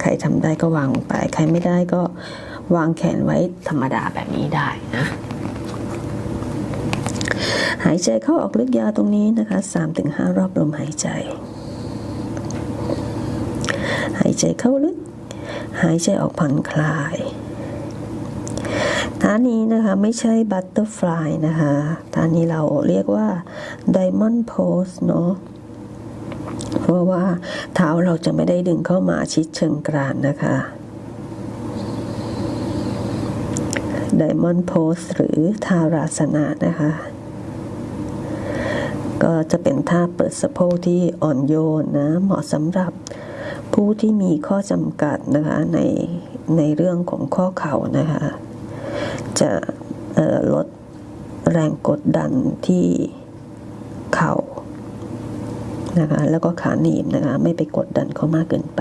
ใครทำได้ก็วางลงไป ใครไม่ได้ก็วางแขนไว้ธรรมดาแบบนี้ได้นะ หายใจเข้าออกลึกยาวตรงนี้นะคะ 3-5 รอบลมหายใจ หายใจเข้าลึก หายใจออกผ่อนคลายท่านี้นะคะไม่ใช่บัตเตอร์ฟลายนะคะท่านี้เราเรียกว่า Diamond Pose เนาะ ว่า เท้าเราจะไม่ได้ดึงเข้ามาชิดเชิงกรานนะคะ Diamond Pose หรือทาราสนะนะคะ ก็จะเป็นท่าเปิดสะโพกที่อ่อนโยนนะ เหมาะสำหรับผู้ที่มีข้อจำกัดนะคะในในเรื่องของข้อเข่านะคะ จะลดแรงกดดันที่เข่า นะคะแล้วก็ขาหนีบนะคะไม่ไปกดดันเขามากเกินไป